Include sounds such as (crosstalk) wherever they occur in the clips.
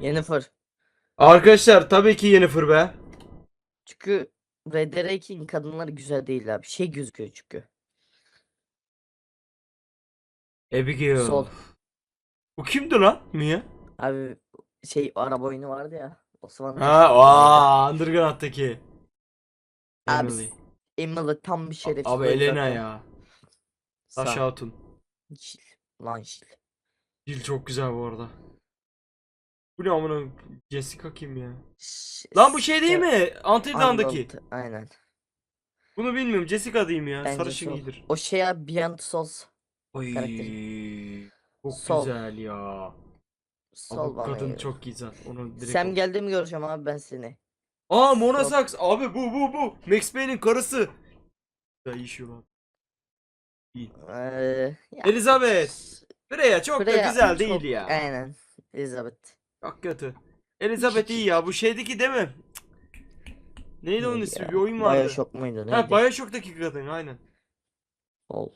Yennefer. Arkadaşlar tabii ki Yennefer be. Çünkü RDR2'nin kadınları güzel değil abi. Şey gözüküyor çünkü. Abigail. Sol. Bu kimdi lan Mia? Abi şey araba oyunu vardı ya. Osmanlı. Ha, aa, Underground'daki. Abi, Emily. Emily tam bir şerefsiz. Abi Elena zaten. ya. Taş Hatun. Lan şil. Dil çok güzel bu arada. Bu ne amına Jessica kim ya? Ş- Lan bu şey değil mi? Until Dawn'daki. Unbolt, Aynen. Bunu bilmiyorum. Jessica diyeyim ya. Bence Sarışın sol. iyidir. O şey ya Beyond Souls. Oy. Çok Sol. güzel ya. Abi Sol bana kadın çok güzel. Onu direkt Sam geldi mi göreceğim abi ben seni. Aa Mona. Saks. Abi bu bu bu. Max Payne'in karısı. Ya iyi şu lan. Ee, ya, Elizabeth. Freya çok da Freya güzel çok- değil ya. Aynen. Elizabeth. Çok kötü. Elizabeth iyi ya. Bu şeydeki değil mi? Neydi onun ismi? Bir oyun vardı. Bioshock muydu neydi? Ha Bioshock'taki kadın aynen. Sol.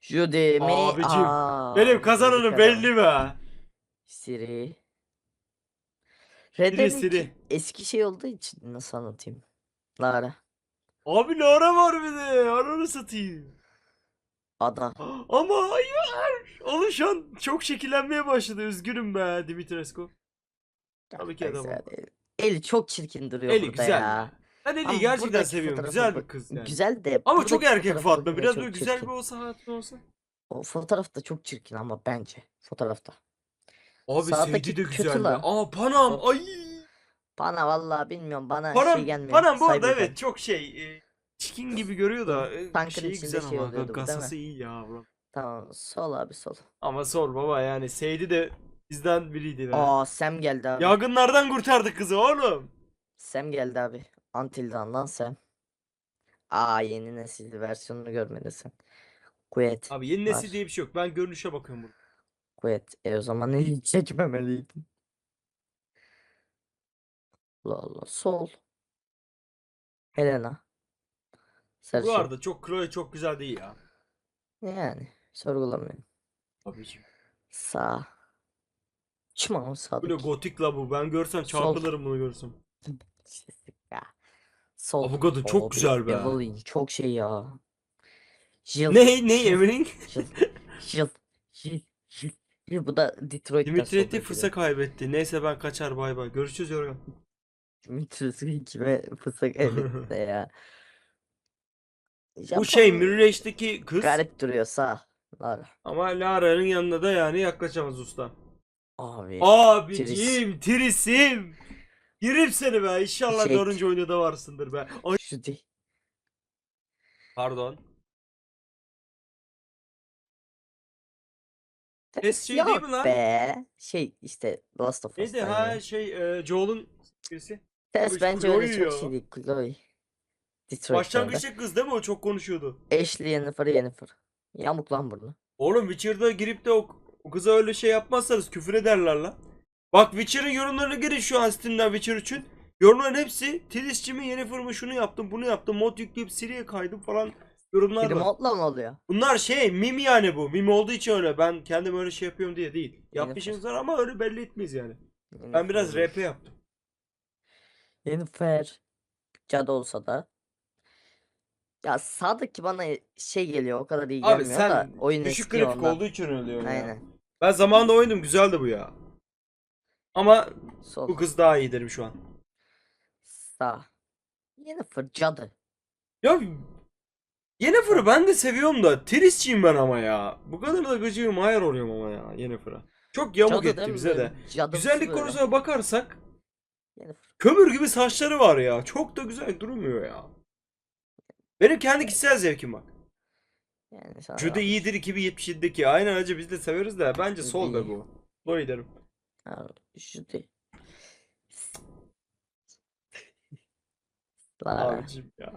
Judy mi? Abicim, Aa, Benim kazananım belli be. Siri. Siri Red'in Siri. eski şey olduğu için nasıl anlatayım? Lara. Abi Lara var bir de. Ananı satayım. Ada. Ama hayır. Oğlum şu an çok şekillenmeye başladı. Üzgünüm be Dimitrescu. Tabii ki hadi. Eli çok çirkin duruyor Eli burada güzel. ya. Ben Eli'yi gerçekten buradaki seviyorum. Güzel bir kız yani. Güzel de Ama çok buradaki erkek fotoğrafa Fatma. Biraz çok böyle güzel çirkin. bir olsa hayatın olsa. O fotoğrafta çok çirkin ama bence fotoğrafta. Abi Sağdaki Seydi de kötü güzel be. lan. Aa Panam. Ay. Bana vallahi bilmiyorum bana Panam, şey gelmiyor. Panam bu arada Cyberpunk. evet çok şey. E, çikin gibi görüyor da. E, Tankın şeyi içinde güzel şey ama. oluyordu? Kasası iyi ya bro. Tamam sol abi sol. Ama sor baba yani Seydi de bizden biriydi be. Aa Sam geldi abi. Yangınlardan kurtardık kızı oğlum. Sam geldi abi. Until Dawn'dan Sam. Aa yeni nesil versiyonunu görmelisin. Quet. Abi yeni nesil Var. diye bir şey yok. Ben görünüşe bakıyorum burada. Quet. E o zaman (laughs) hiç çekmemeliydin. Allah Allah. Sol. Helena. Sarışın. Bu arada çok Chloe çok güzel değil ya. Yani sorgulamıyorum. Abiciğim. Sağ. Kim o Böyle gotik la bu. Ben görsem çarpılırım bunu görsem. (laughs) Ya. Sol. Abi kadın çok Abi, güzel be. Evelyn çok şey ya. Jill. Ne ne. Evelyn? (laughs) Jill. Jill. Jill. Jill. Jill. Bu da Detroit'ten Dimitri fısa kaybetti. Neyse ben kaçar bay bay. Görüşürüz Yorgan. Dimitri kime fısak evet de (laughs) ya. Bu Japon şey Mirror'deki kız Garip duruyor sağ. Lara. ama Lara'nın yanına da yani yaklaşamaz usta. Abi. Abiciğim Tirisim. Yerim seni be. İnşallah Şey- dördüncü oyunda da varsındır be. Ay Şu değil. pardon. Ses şey değil mi lan? be. Şey işte Last of Neydi Us'tan ha şey e, Joel'un birisi. Tess Bu bence öyle çok ya. şey değil. Chloe. Başlangıçta kız değil mi o çok konuşuyordu. Ashley Yennefer Yennefer. Yamuk lan burnu. Oğlum Witcher'da girip de o, o kıza öyle şey yapmazsanız küfür ederler lan. Bak Witcher'ın yorumlarına girin şu an Steam'den Witcher için. Yorumların hepsi Tilisçimi yeni fırımı şunu yaptım bunu yaptım mod yükleyip Siri'ye kaydım falan yorumlar Biri var. modla mı oluyor? Bunlar şey mim yani bu. Mim olduğu için öyle. Ben kendim öyle şey yapıyorum diye değil. Yapmışız var ama öyle belli etmeyiz yani. Ben biraz Yennefer. RP yaptım. Yennefer. Cadı olsa da. Ya sağdaki bana şey geliyor o kadar iyi Abi gelmiyor sen da oyun düşük eski grafik ondan. olduğu için öyle diyorsun ya. Aynen. Ben zamanında oynadım güzeldi bu ya. Ama Sol. bu kız daha iyi derim şu an. Sağ. Yennefer cadı. Ya Yennefer'ı ben de seviyorum da Tris'çiyim ben ama ya. Bu kadar da gıcığım hayır oluyorum ama ya Yennefer'a. Çok yamuk Cadı değil etti mi bize böyle? de. Cadımsı Güzellik böyle. konusuna bakarsak Yennefer. kömür gibi saçları var ya. Çok da güzel durmuyor ya. Benim kendi kişisel zevkim bak. Yani sana Jude iyidir 2077'deki. Aynen acı biz de severiz de bence sol İyi. bu. Chloe derim. Lara. Abicim ya.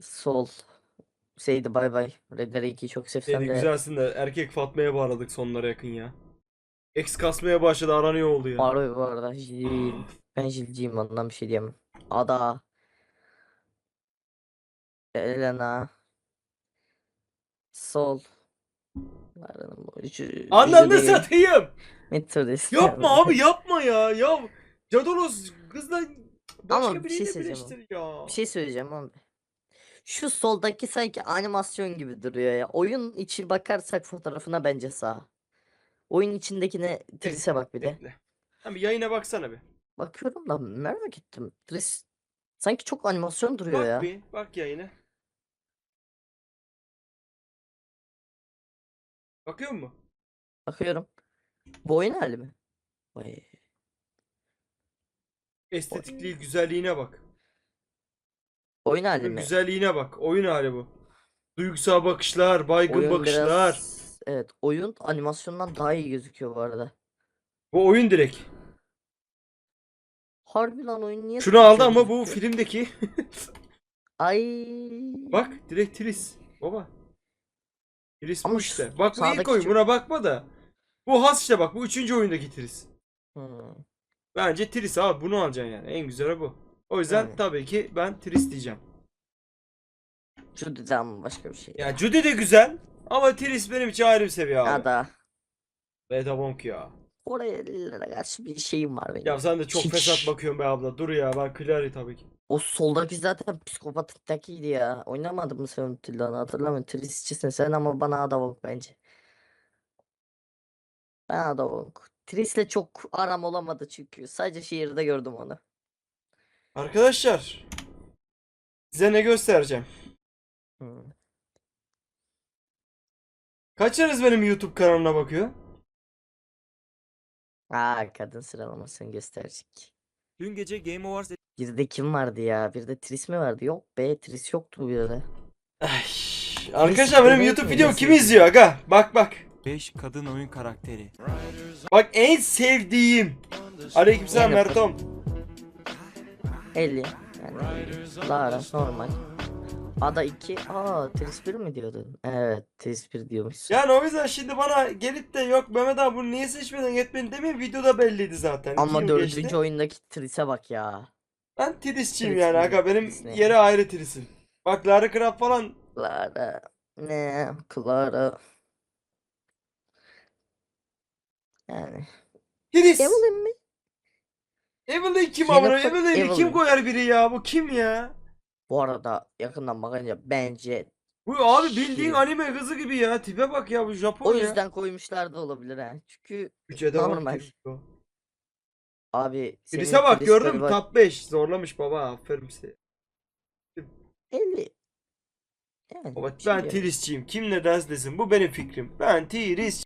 Sol. Seydi bay bay. Red Dead 2'yi çok sevsem de. güzelsin de erkek Fatma'ya bağladık sonlara yakın ya. X kasmaya başladı aranıyor oldu ya. Var bu arada. Ben Jil'ciyim ondan bir şey diyemem. Ada. Elena. Sol. Ananı satayım. Metrodes. Yapma abi yapma ya. Ya Cadolos kızla başka Ama bir şey söyleyeceğim ya. Bir şey söyleyeceğim abi. Şu soldaki sanki animasyon gibi duruyor ya. Oyun içi bakarsak fotoğrafına bence sağ. Oyun içindekine Tris'e bak bir de. Bir yayına baksana bir. Bakıyorum da merak ettim. Tris sanki çok animasyon duruyor Bak ya. bir. Bak yayına. Bakıyor musun? Bakıyorum. Bu oyun hali mi? Vay. Estetikliği, güzelliğine bak. Oyun hali mi? Güzelliğine bak. Oyun hali bu. Duygusal bakışlar, baygın Oyun bakışlar. biraz... Evet, oyun animasyondan daha iyi gözüküyor bu arada. Bu oyun direkt. Harbi lan oyun niye Şunu aldı ama bu filmdeki. (laughs) Ay. Bak direkt Tris. Baba. Tris bu Ama işte. şu Bak bu ilk sağdaki oyun buna bakma da. Bu has işte bak bu üçüncü oyundaki Tris. Hmm. Bence Tris abi bunu alacaksın yani. En güzeli bu. O yüzden Evet. tabii ki ben Tris diyeceğim. Şu düzen başka bir şey. Ya Judy de güzel ama Tris benim için ayrı bir seviye abi. Ya da Bedabonk ya. Oraya karşı bir şeyim var benim. Ya sen de çok Hiç. fesat bakıyorsun be abla. Dur ya ben Clary tabii ki. O soldaki zaten psikopat tekiydi ya. Oynamadın mı sen Tilda'nı hatırlamıyorum. Tris'çisin sen ama bana Adavok bence. Ben Adavok. Tris'le çok aram olamadı çünkü. Sadece şehirde gördüm onu. Arkadaşlar. Size ne göstereceğim? Hmm. Kaçınız benim YouTube kanalına bakıyor? Aa kadın sıralamasını gösterecek. Dün gece Game Awards Bir de kim vardı ya? Bir de Tris mi vardı? Yok be Tris yoktu bir de. Ay, Arkadaşlar benim YouTube Nasıl kim izliyor aga? Bak bak. 5 kadın oyun karakteri. Bak en sevdiğim. Aleykümselam Mertom. Ellie. Yani Lara normal. Ada 2. Aa Tris 1 mi diyordun? Evet Tris 1 diyormuşsun. Yani o yüzden şimdi bana gelip de yok Mehmet abi bunu niye seçmedin etmedin demeyin videoda belliydi zaten. Ama dördüncü geçti. oyundaki Tris'e bak ya. Ben Tris'çiyim Tris yani aga benim Tris yeri ayrı Tris'im. Bak Lara Croft falan Lara. Ne? Clara. Yani. Tris. Evelyn mi? Evelyn kim amına? Evelyn'i kim Evelyn. koyar biri ya? Bu kim ya? Bu arada yakından bakınca bence Bu abi bildiğin Şey- anime kızı gibi ya. Tipe bak ya bu Japon o ya. yüzden koymuşlar da olabilir ha. Çünkü Üçe de bak normal. Abi senin bak Tris gördün mü? Top 5 zorlamış baba aferin size. 50. Yani Baba ben yok. Tris'çiyim. Kim ne derse desin. Bu benim fikrim. Ben Tris